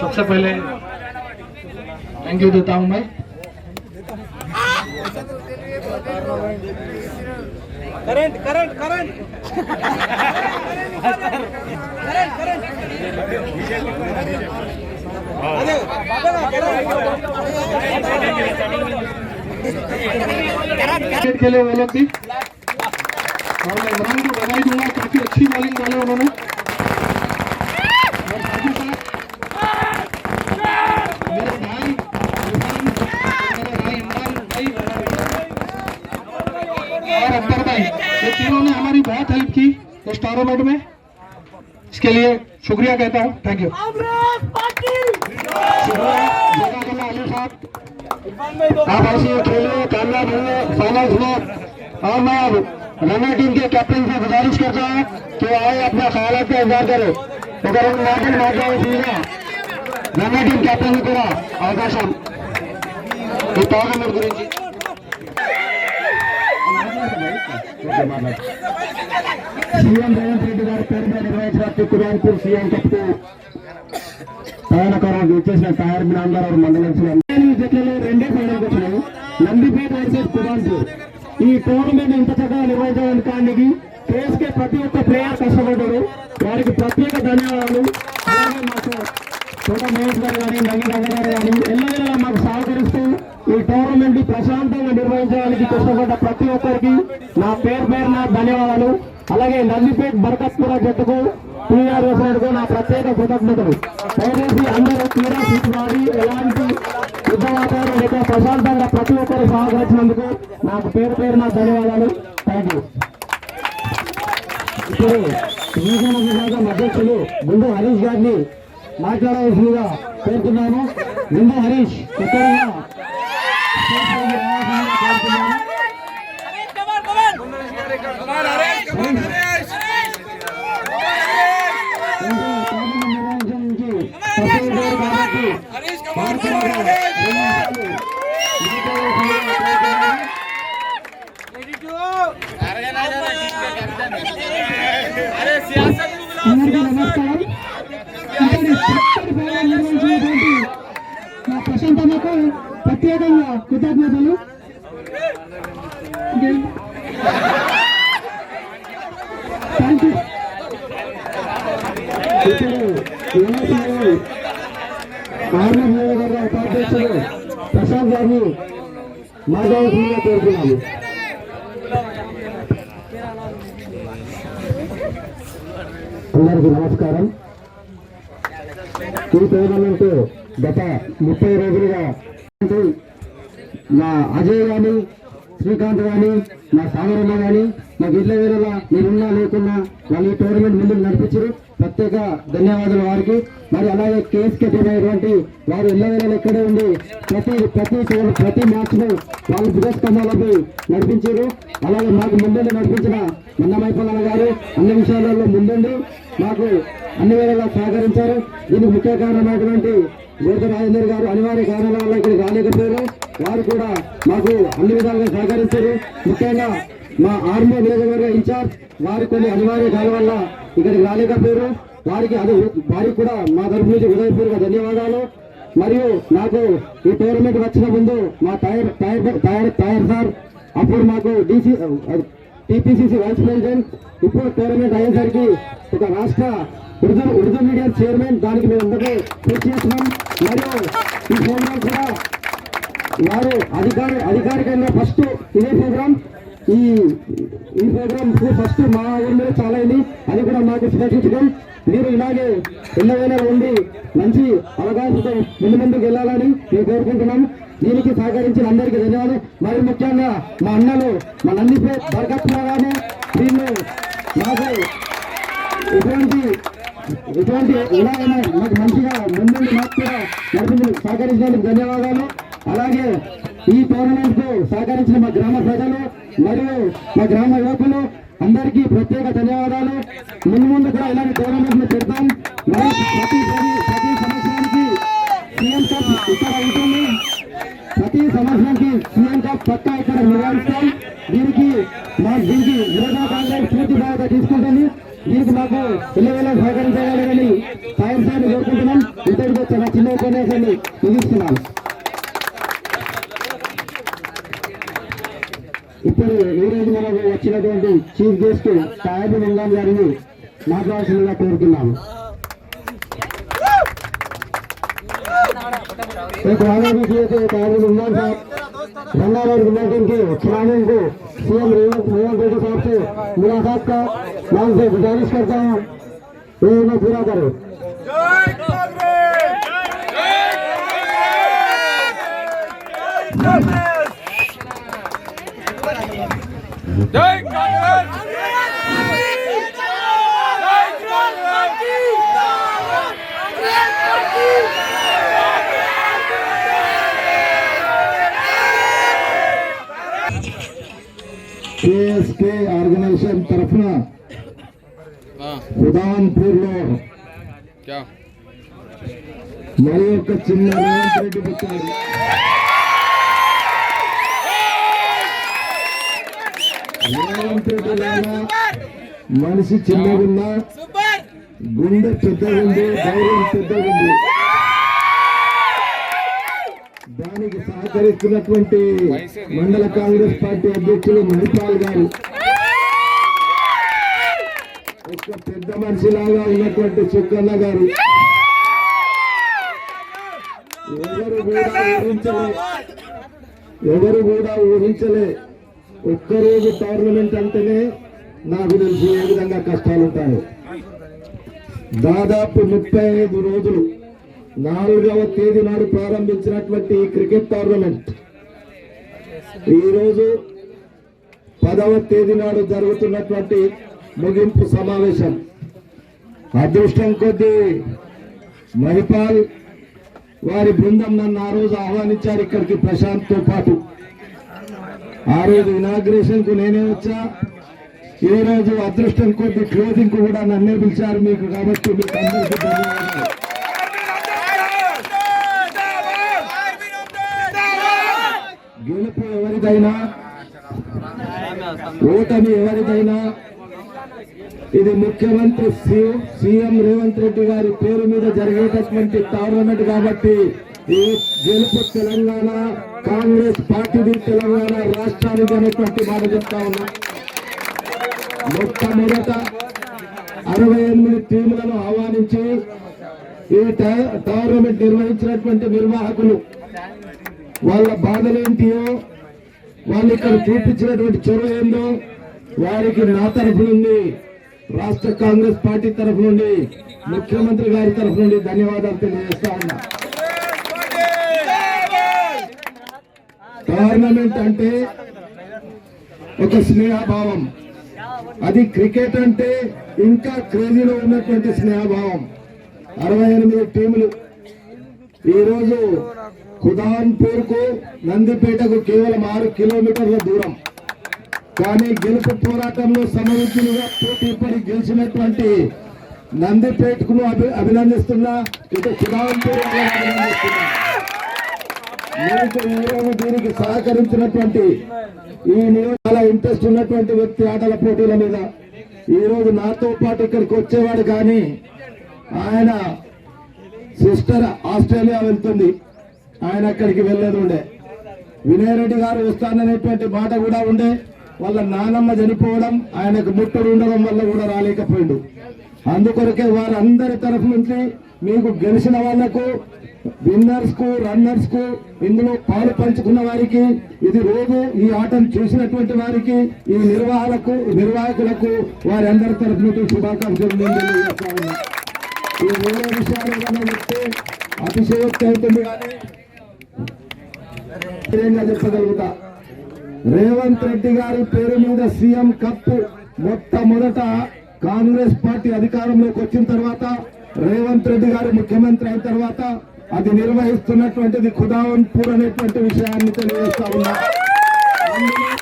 सबसे पहले thank you देता हूँ मैं। Current current current. क्रिकेट खेले और को बधाई दूँगा काफ़ी अच्छी बॉलिंग डाले उन्होंने। तीनों ने हमारी बहुत हेल्प की स्टारोमेट में। इसके लिए शुक्रिया कहता हूँ। थैंक यू आप ऐसे खेलिए कामयाब हुए फाइनल्स में और मैं अब रनर टीम के कैप्टन से गुजारिश करता हूँ कि आए अपना ख्याल का इजहार करें ఒకరు మాటలు మాట్లాడాల్సిందిగా రన్నర్ టీం కెప్టెన్ కూడా అవకాశం ఈ టోర్నమెంట్ గురించి సీఎం రేవంత్ రెడ్డి గారి పేరు మీద నిర్వహించిన కురాన్పూర్ సీఎం కప్పు ప్రయాణకారం వచ్చేసిన తయారు అందరూ మండలం జట్లలో రెండే ఫైనల్కి వచ్చినాయి. నందిపేట వర్సెస్ కురాన్పూర్ ఈ టోర్నమెంట్ ఇంత చక్కగా నిర్వహించడానికి కేఎస్కే ప్రతి ఒక్క ప్లేయర్ కష్టపడ్డారు వారికి ప్రత్యేక ధన్యవాదాలు. అలాగే మాకు తోట మహేష్ గారు కానీ నవీన్ రంగ గారు కానీ ఎల్లవేళ మాకు సహకరిస్తూ ఈ టోర్నమెంట్ ప్రశాంతంగా నిర్వహించడానికి కష్టపడ్డ ప్రతి ఒక్కరికి నా పేరు పేరున ధన్యవాదాలు. అలాగే నందిపేట్ బరకత్పుర జట్టుకు టీఆర్ వేసినందుకు నా ప్రత్యేక కృతజ్ఞతలు. దయచేసి అందరూ తీరా తీసుకురావాలి ఎలాంటి యుద్ధ వాతావరణం లేక ప్రశాంతంగా ప్రతి ఒక్కరు సహకరించినందుకు నాకు పేరు పేరు నా ధన్యవాదాలు. థ్యాంక్ యూ ఇప్పుడు గిరిజన విభాగం అధ్యక్షులు గుండు హరీష్ గారిని మాట్లాడవలసిందిగా పేర్కొన్నాను గుండు హరీష్ ఎక్కడగా మా ప్రశాంతమ్మకు ప్రత్యేకంగా కృతజ్ఞతలు థ్యాంక్ యూ ఆర్మీ నియోజకవర్గ ఉపాధ్యక్షులు గారిని మాట్లాడుతుందిగా కోరుతున్నాము. అందరికీ నమస్కారం. ఈ టోర్నమెంట్ గత ముప్పై రోజులుగా నా అజయ్ కానీ శ్రీకాంత్ కానీ నా సాగరమ్మ కానీ నాకు ఇళ్ళ వేళలా నేనున్నా లేకున్నా వాళ్ళు ఈ టోర్నమెంట్ ముందుకు నడిపించారు. ప్రత్యేక ధన్యవాదాలు వారికి. మరి అలాగే కేఎస్కే టీం అయినటువంటి వారు ఇళ్ళ వేళలు ఇక్కడే ఉండి ప్రతి ప్రతి ప్రతి మ్యాచ్ను వాళ్ళు బృహస్కంధాలపై నడిపించారు. అలాగే మాకు ముందుండి నడిపించిన మన్నమైపల్లన్న గారు అన్ని విషయాలలో ముందుండి మాకు అన్ని వేళలా సహకరించారు. దీనికి ముఖ్య కారణమైనటువంటి గోత రాజేందర్ గారు అనివార్య కారణాల వల్ల ఇక్కడికి రాలేకపోయారు. వారు కూడా మాకు అన్ని విధాలుగా సహకరించారు. ముఖ్యంగా మా ఆర్మీ నియోజకవర్గ ఇన్ఛార్జ్ వారి కొన్ని అనివార్య కారణాల వల్ల ఇక్కడికి రాలేకపోయారు. వారికి అది వారికి కూడా మా తరఫు నుంచి హృదయపూర్వక ధన్యవాదాలు. మరియు నాకు ఈ టోర్నమెంట్ వచ్చిన ముందు మా tier tier tier tier sir అప్పుడు మాకు డీసీ టీపీసీసీ వైస్ ప్రెసిడెంట్ ఇప్పుడు టోర్నమెంట్ అయ్యేసరికి ఒక రాష్ట్ర ఉర్దూ ఉర్దూ మీడియం చైర్మన్ దానికి మేము అందరూ కృషి చేస్తున్నాం. మరియు ఈ ప్రోగ్రాం కూడా వారు అధికారి అధికారికంగా ఫస్ట్ ఇదే ప్రోగ్రామ్ ఈ ఈ ప్రోగ్రామ్ ఫస్ట్ మా ఊళ్ళో చాలా అయింది. అది కూడా మాకు శుభసూచకం మీరు ఇలాగే ఎల్లవేళ ఉండి మంచి అవగాహనతో ముందు ముందుకు వెళ్ళాలని మేము కోరుకుంటున్నాం. దీనికి సహకరించిన అందరికీ ధన్యవాదాలు. మరి ముఖ్యంగా మా అన్నలు మా నంది బర్గత్లో కానీ వీళ్ళు ఇటువంటి ఇటువంటి ఇలాగైనా మాకు మంచిగా ముందుండి మాకు కూడా నడిపి సహకరించినందుకు ధన్యవాదాలు. అలాగే ఈ టోర్నమెంట్కు సహకరించిన మా గ్రామ ప్రజలు మరియు మా గ్రామ యువకులు అందరికీ ప్రత్యేక ధన్యవాదాలు. ముందు ముందు కూడా ఇలాంటి టోర్నమెంట్లు పెడతాం. ప్రతి ప్రతి ప్రతి సంవత్సరానికి సీఎం కప్ ఇక్కడ ఉంటుంది. ప్రతి సంవత్సరానికి సీఎం కప్ పక్కా ఇక్కడ నిర్వహిస్తాం దీనికి మా దీనికి యువజన కాంగ్రెస్ పూర్తి బాధ్యత తీసుకుంటుంది. దీనికి మాకు పిల్లవేళ సహకరించగలరని సాయం సార్ కోరుకుంటున్నాం. ఇంతటితో చాలా చిన్న ఉపన్యాసాన్ని ముగిస్తున్నాం. ఇప్పుడు ఈ రోజు మనకు వచ్చినటువంటి చీఫ్ గెస్ట్ సాయబు లింగం గారిని మాట్లాడాల్సిందిగా కోరుతున్నాము. एक वादा भी किए थे काबिल उमर साहब। गंगानगर बुलेटिन के चुनाव को सीएम रेवंत रेड्डी साहब से मुलाकात का नाम से गुजारिश करता हूँ। ये मैं पूरा करें। जय कांग्रेस! ఎస్కే ఆర్గనైజేషన్ తరఫున ఉదాన్పూర్లో మరి ఒక చిన్న రెడ్డి పుట్టినది మనిషి చిన్నగున్నా గుండె పెద్దగుంది ధైర్యం పెద్దగుంది. దానికి సహకరిస్తున్నటువంటి మండల కాంగ్రెస్ పార్టీ అధ్యక్షులు మణిపాల్ గారు. పెద్ద మనిషిలాగా ఉన్నటువంటి చుక్కన్న గారు. ఎవరు కూడా ఊహించలే. ఎవరు కూడా ఊహించలే. ఒక్కరోజు టోర్నమెంట్ అంటేనే నాకు తెలిసి ఏ విధంగా కష్టాలు ఉంటాయి దాదాపు ముప్పై ఐదు రోజులు నాలుగవ తేదీ నాడు ప్రారంభించినటువంటి ఈ క్రికెట్ టోర్నమెంట్ ఈరోజు పదవ తేదీ నాడు జరుగుతున్నటువంటి ముగింపు సమావేశం. అదృష్టం కొద్దీ మహిపాల్ వారి బృందం నన్ను ఆ రోజు ఆహ్వానించారు ఇక్కడికి ప్రశాంత్తో పాటు. ఆ రోజు ఇనాగ్రేషన్కు నేనే వచ్చా. ఈ రోజు అదృష్టం కొద్ది క్లోజింగ్ కూడా నన్నే పిలిచారు మీకు కాబట్టి మీకు అందరికీ ధన్యవాదాలు. గెలుపు ఎవరిదైనా ఓటమి ఎవరిదైనా ఇది ముఖ్యమంత్రి సి- సీఎం రేవంత్ రెడ్డి గారి పేరు మీద జరిగేటటువంటి టోర్నమెంట్ కాబట్టి ఈ గెలుపు తెలంగాణ కాంగ్రెస్ పార్టీది తెలంగాణ రాష్ట్రానికి అనేటువంటి మాట చెప్తా ఉన్నా. మొట్టమొదట అరవై ఎనిమిది టీములను ఆహ్వానించి ఈ టోర్నమెంట్ నిర్వహించినటువంటి నిర్వాహకులు వాళ్ళ బాధలేంటియో వాళ్ళు ఇక్కడ చూపించినటువంటి చొరవ ఏందో వారికి నా తరఫు నుండి రాష్ట్ర కాంగ్రెస్ పార్టీ తరఫు నుండి ముఖ్యమంత్రి గారి తరఫు నుండి ధన్యవాదాలు తెలియజేస్తా ఉన్నా. టోర్నమెంట్ అంటే ఒక స్నేహభావం. అది క్రికెట్ అంటే ఇంకా క్రేజీలో ఉన్నటువంటి స్నేహభావం. అరవై ఎనిమిది టీములు. ఈరోజు ఖుదాన్పూర్కు నందిపేటకు కేవలం ఆరు కిలోమీటర్ల దూరం. కానీ గెలుపు పోరాటంలో సమరుచులుగా పోటీ పడి గెలిచినటువంటి నందిపేటకును అభి అభినందిస్తున్నా ఇటు ఖుదాన్పూర్ అభినందిస్తున్నా దీనికి సహకరించినటువంటి ఈ చాలా ఇంట్రెస్ట్ ఉన్నటువంటి వ్యక్తి ఆటల పోటీల మీద. ఈ రోజు నాతో పాటు ఇక్కడికి వచ్చేవాడు కానీ ఆయన సిస్టర్ ఆస్ట్రేలియా వెళ్తుంది. ఆయన అక్కడికి వెళ్ళేది ఉండే. వినయ్ రెడ్డి గారు వస్తాననేటువంటి మాట కూడా ఉండే. వాళ్ళ నానమ్మ చనిపోవడం ఆయనకు ముట్టుడు ఉండడం వల్ల కూడా రాలేకపోయిండు. అందుకొరకే వారందరి తరఫు నుంచి మీకు గెలిచిన వాళ్ళకు విన్నర్స్కు రన్నర్స్కు ఇందులో పాలు పంచుకున్న వారికి ఇది రోజు ఈ ఆటను చూసినటువంటి వారికి ఈ నిర్వాహకులకు నిర్వాహకులకు వారి అందరి తరఫు నుంచి శుభాకాంక్షలు ఈ వేరే విషయాలు చెప్తే అతిశయోక్తి అవుతుంది కానీ చెప్పగలుగుతా. రేవంత్ రెడ్డి గారి పేరు మీద సీఎం కప్ మొట్టమొదట కాంగ్రెస్ పార్టీ అధికారంలోకి వచ్చిన తర్వాత రేవంత్ రెడ్డి గారు ముఖ్యమంత్రి అయిన తర్వాత అది నిర్వహిస్తున్నటువంటిది ఖుదావన్పూర్ అనేటువంటి విషయాన్ని తెలియజేస్తా ఉన్నా.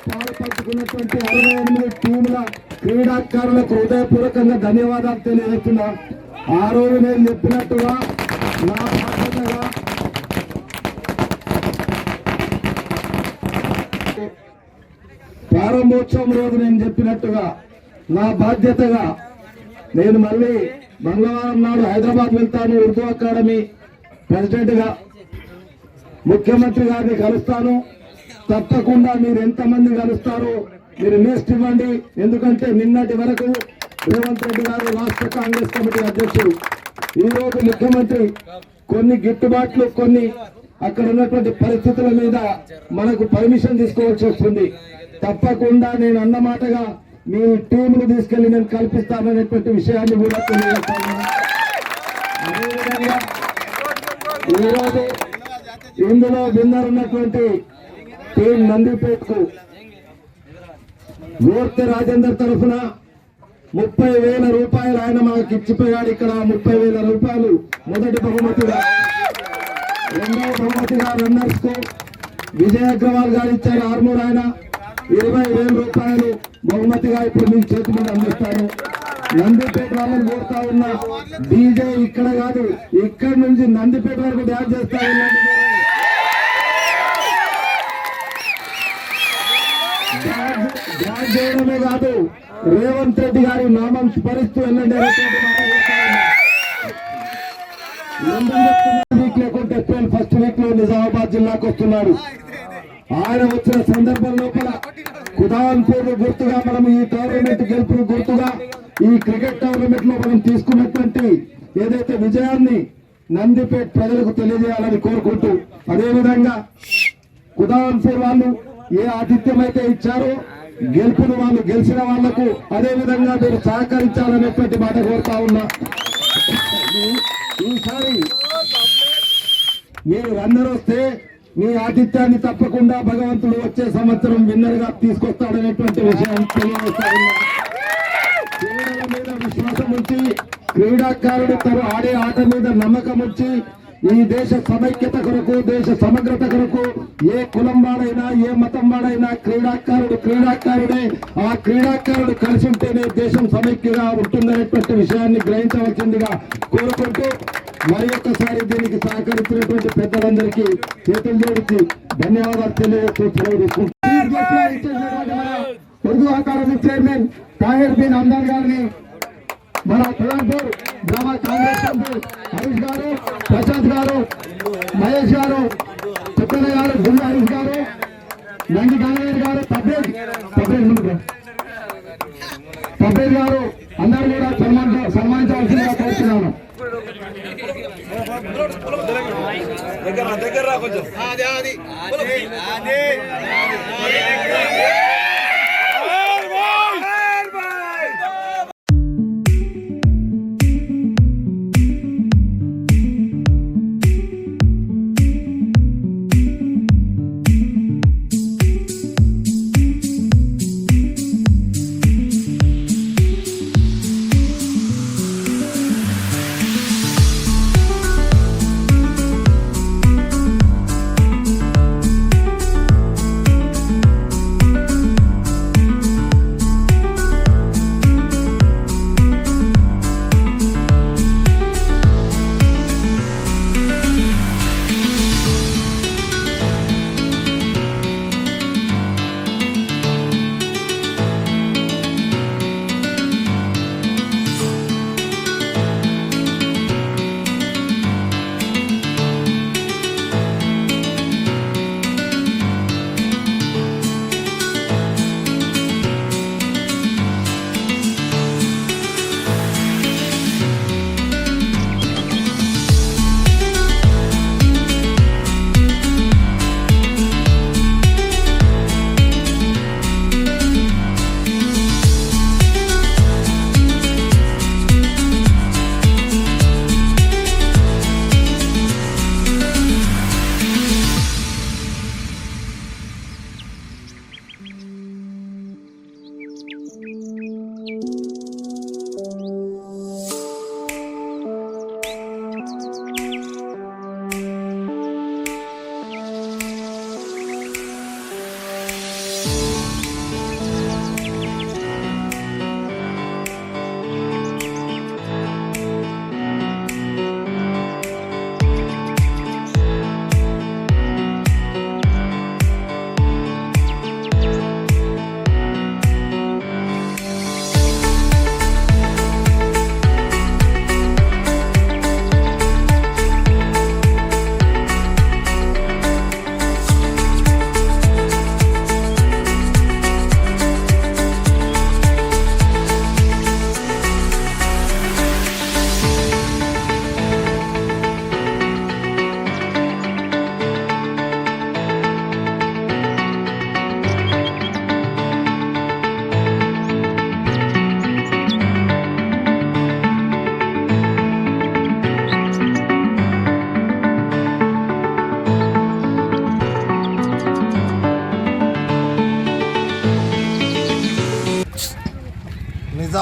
పాల్పంచుకున్నటువంటి అరవై ఎనిమిది టీముల క్రీడాకారులకు హృదయపూర్వకంగా ధన్యవాదాలు తెలియజేస్తున్నా. ఆ రోజు నేను చెప్పినట్టుగా నా బాధ్యతగా ప్రారంభోత్సవం రోజు నేను చెప్పినట్టుగా నా బాధ్యతగా నేను మళ్ళీ మంగళవారం నాడు హైదరాబాద్ వెళ్తాను ఉర్దూ అకాడమీ ప్రెసిడెంట్గా ముఖ్యమంత్రి గారిని కలుస్తాను. తప్పకుండా మీరు ఎంతమంది కలుస్తారో మీరు లిస్ట్ ఇవ్వండి. ఎందుకంటే నిన్నటి వరకు రేవంత్ రెడ్డి గారు రాష్ట్ర కాంగ్రెస్ కమిటీ అధ్యక్షుడు. ఈ రోజు ముఖ్యమంత్రి కొన్ని గిట్టుబాట్లు కొన్ని అక్కడ ఉన్నటువంటి పరిస్థితుల మీద మనకు పర్మిషన్ తీసుకోవాల్సి వస్తుంది. తప్పకుండా నేను అన్నమాటగా మీ టీంను తీసుకెళ్ళి నేను కల్పిస్తాననేటువంటి విషయాన్ని కూడా తెలియజేస్తాను. అదేవిధంగా ఈరోజు ఇందులో విన్నర్ ఉన్నటువంటి టీం నందిపేట్కు మూర్తి రాజేందర్ తరఫున ముప్పై వేల రూపాయలు ఆయన మాకు ఇచ్చిపోయాడు. ఇక్కడ ముప్పై వేల రూపాయలు మొదటి బహుమతిగా రెండవ బహుమతిగా రన్నర్స్కు విజయ్ అగ్రవాల్ గారు ఇచ్చారు ఆర్మూర్ ఆయన. ఇరవై వేల రూపాయలు బహుమతిగా ఇప్పుడు మీ చేతి మీద అందిస్తాను. నందిపేట వాళ్ళని కోరుతా ఉన్నా డీజే ఇక్కడ కాదు ఇక్కడ నుంచి నందిపేట వరకు డ్యాన్స్ చేస్తా ఉన్నాను డ్యాన్స్ చేయడమే కాదు రేవంత్ రెడ్డి గారి నామం స్మరిస్తూ వెళ్ళండి వీక్ లేకుంటే ఫస్ట్ వీక్లో నిజామాబాద్ జిల్లాకు వస్తున్నాడు ఆయన వచ్చిన సందర్భం లోపల కుదాన్పూర్ గుర్తుగా మనం ఈ టోర్నమెంట్ గెలుపు గుర్తుగా ఈ క్రికెట్ టోర్నమెంట్లో మనం తీసుకున్నటువంటి ఏదైతే విజయాన్ని నందిపేట్ ప్రజలకు తెలియజేయాలని కోరుకుంటూ అదేవిధంగా కుదాన్పూర్ వాళ్ళు ఏ ఆతిథ్యం అయితే ఇచ్చారో గెలుపును వాళ్ళు గెలిచిన వాళ్ళకు అదేవిధంగా మీరు సహకరించాలనేటువంటి మాట కోరుతా ఉన్నా. ఈసారి మీరు అందరూ వస్తే మీ ఆతిథ్యాన్ని తప్పకుండా భగవంతుడు వచ్చే సంవత్సరం విన్నర్గా తీసుకొస్తాడనేటువంటి విషయం క్రీడల మీద విశ్వాసం ఉంచి క్రీడాకారుడు తను ఆడే ఆట మీద నమ్మకం ఉంచి ఈ దేశ సమైక్యత కొరకు దేశ సమగ్రత కొరకు ఏ కులం వాడైనా ఏ మతం వాడైనా క్రీడాకారుడు క్రీడాకారుడే ఆ క్రీడాకారుడు కలిసి ఉంటేనే దేశం సమైక్యగా ఉంటుందనేటువంటి విషయాన్ని గ్రహించవలసిందిగా కోరుకుంటూ మరి ఒక్కసారి దీనికి సహకరించినటువంటి పెద్దలందరికీ చేతులు జోడించి ధన్యవాదాలు తెలియజేస్తూ ఉర్దూ అకాడమీ చైర్మన్ తాహిర్ బిన్ అందార్ గారిని మన కులాంపూర్ గ్రామ కాంగ్రెస్ సభ్యులు హరీష్ గారు ప్రశాంత్ గారు మహేష్ గారు చుక్కల గారు గుండె హరీష్ గారు నంది గంగయ్య గారు తబ్బేజ్ తబ్బేజ్ తబ్బేజ్ గారు అందరూ కూడా సన్మాన సన్మానించవలసిందిగా కోరుతున్నాను. దగ్గర దగ్గర రా కొంచెం.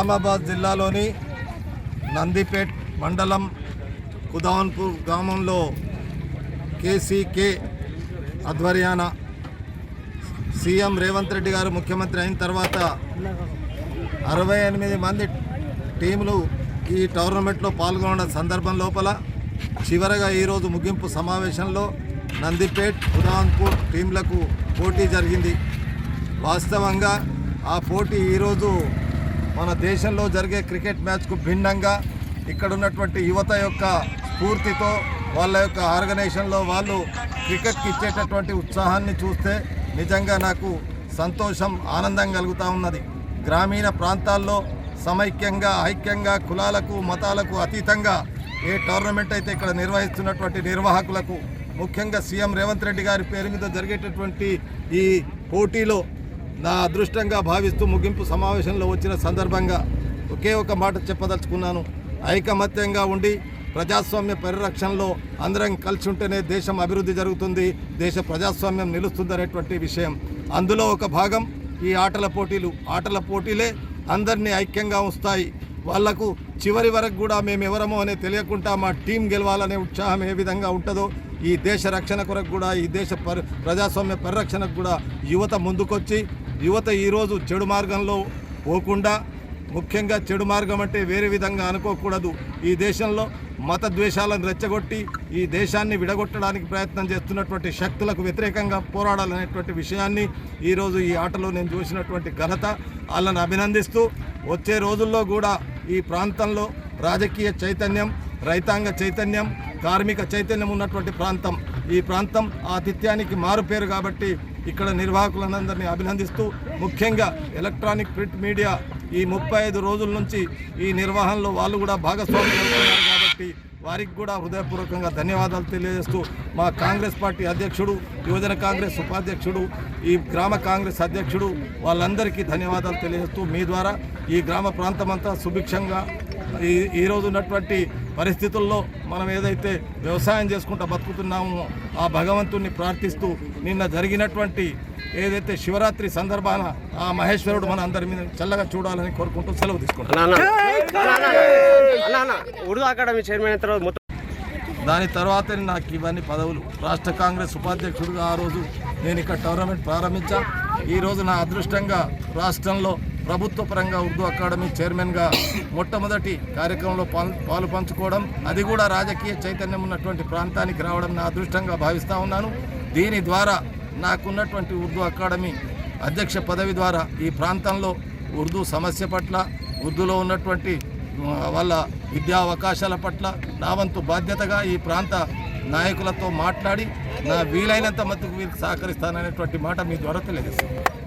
నిజామాబాద్ జిల్లాలోని నందిపేట్ మండలం కుదాన్పూర్ గ్రామంలో కేసీకే ఆధ్వర్యాన సీఎం రేవంత్ రెడ్డి గారు ముఖ్యమంత్రి అయిన తర్వాత అరవై ఎనిమిది మంది టీములు ఈ టోర్నమెంట్లో పాల్గొన్న సందర్భం లోపల చివరగా ఈరోజు ముగింపు సమావేశంలో నందిపేట్ ఉదాన్పూర్ టీంలకు పోటీ జరిగింది. వాస్తవంగా ఆ పోటీ ఈరోజు మన దేశంలో జరిగే క్రికెట్ మ్యాచ్కు భిన్నంగా ఇక్కడ ఉన్నటువంటి యువత యొక్క స్ఫూర్తితో వాళ్ళ యొక్క ఆర్గనైజేషన్లో వాళ్ళు క్రికెట్కి ఇచ్చేటటువంటి ఉత్సాహాన్ని చూస్తే నిజంగా నాకు సంతోషం ఆనందం కలుగుతూ ఉన్నది. గ్రామీణ ప్రాంతాల్లో సమైక్యంగా ఐక్యంగా కులాలకు మతాలకు అతీతంగా ఏ టోర్నమెంట్ అయితే ఇక్కడ నిర్వహిస్తున్నటువంటి నిర్వాహకులకు ముఖ్యంగా సీఎం రేవంత్ రెడ్డి గారి పేరు మీద జరిగేటటువంటి ఈ పోటీలో నా అదృష్టంగా భావిస్తూ ముగింపు సమావేశంలో వచ్చిన సందర్భంగా ఒకే ఒక మాట చెప్పదలుచుకున్నాను. ఐకమత్యంగా ఉండి ప్రజాస్వామ్య పరిరక్షణలో అందరం కలిసి ఉంటేనే దేశం అభివృద్ధి జరుగుతుంది దేశ ప్రజాస్వామ్యం నిలుస్తుందనేటువంటి విషయం. అందులో ఒక భాగం ఈ ఆటల పోటీలు. ఆటల పోటీలే అందరినీ ఐక్యంగా ఉంచుతాయి. వాళ్ళకు చివరి వరకు కూడా మేము ఎవరమో అనే తెలియకుండా మా టీం గెలవాలనే ఉత్సాహం ఏ విధంగా ఉంటుందో ఈ దేశ రక్షణ కొరకు కూడా ఈ దేశ పరి ప్రజాస్వామ్య పరిరక్షణకు కూడా యువత ముందుకొచ్చి యువత ఈరోజు చెడు మార్గంలో పోకుండా ముఖ్యంగా చెడు మార్గం అంటే వేరే విధంగా అనుకోకూడదు. ఈ దేశంలో మత ద్వేషాలను రెచ్చగొట్టి ఈ దేశాన్ని విడగొట్టడానికి ప్రయత్నం చేస్తున్నటువంటి శక్తులకు వ్యతిరేకంగా పోరాడాలనేటువంటి విషయాన్ని ఈరోజు ఈ ఆటలో నేను చూసినటువంటి ఘనత వాళ్ళని అభినందిస్తూ వచ్చే రోజుల్లో కూడా ఈ ప్రాంతంలో రాజకీయ చైతన్యం రైతాంగ చైతన్యం కార్మిక చైతన్యం ఉన్నటువంటి ప్రాంతం. ఈ ప్రాంతం ఆతిథ్యానికి మారుపేరు కాబట్టి ఇక్కడ నిర్వాహకులందరినీ అభినందిస్తూ ముఖ్యంగా ఎలక్ట్రానిక్ ప్రింట్ మీడియా ఈ ముప్పై ఐదు రోజుల నుంచి ఈ నిర్వహణలో వాళ్ళు కూడా భాగస్వామ్యం కాబట్టి వారికి కూడా హృదయపూర్వకంగా ధన్యవాదాలు తెలియజేస్తూ మా కాంగ్రెస్ పార్టీ అధ్యక్షుడు యువజన కాంగ్రెస్ ఉపాధ్యక్షుడు ఈ గ్రామ కాంగ్రెస్ అధ్యక్షుడు వాళ్ళందరికీ ధన్యవాదాలు తెలియజేస్తూ మీ ద్వారా ఈ గ్రామ ప్రాంతమంతా సుభిక్షంగా ఈ ఈరోజు ఉన్నటువంటి పరిస్థితుల్లో మనం ఏదైతే వ్యవసాయం చేసుకుంటూ బతుకుతున్నామో ఆ భగవంతుణ్ణి ప్రార్థిస్తూ నిన్న జరిగినటువంటి ఏదైతే శివరాత్రి సందర్భాన ఆ మహేశ్వరుడు మన అందరి మీద చల్లగా చూడాలని కోరుకుంటూ సెలవు తీసుకుంటాం అన్న అన్న అన్న ఉర్దూ అకాడమీ చైర్మన్ అయిన తర్వాత మొత్తం దాని తర్వాతే నాకు ఇవన్నీ పదవులు. రాష్ట్ర కాంగ్రెస్ ఉపాధ్యక్షుడిగా ఆ రోజు నేను ఇక్కడ టోర్నమెంట్ ప్రారంభించా. ఈ రోజు నా అదృష్టంగా రాష్ట్రంలో ప్రభుత్వ పరంగా ఉర్దూ అకాడమీ చైర్మన్గా మొట్టమొదటి కార్యక్రమంలో పాలు పంచుకోవడం అది కూడా రాజకీయ చైతన్యం ఉన్నటువంటి ప్రాంతానికి రావడం నా అదృష్టంగా భావిస్తూ ఉన్నాను. దీని ద్వారా నాకున్నటువంటి ఉర్దూ అకాడమీ అధ్యక్ష పదవి ద్వారా ఈ ప్రాంతంలో ఉర్దూ సమస్య పట్ల ఉర్దూలో ఉన్నటువంటి వాళ్ళ విద్యా అవకాశాల పట్ల నా వంతు బాధ్యతగా ఈ ప్రాంత నాయకులతో మాట్లాడి నా వీలైనంత మట్టుకు వీరికి సహకరిస్తాననేటువంటి మాట మీ ద్వారా తెలియజేస్తాను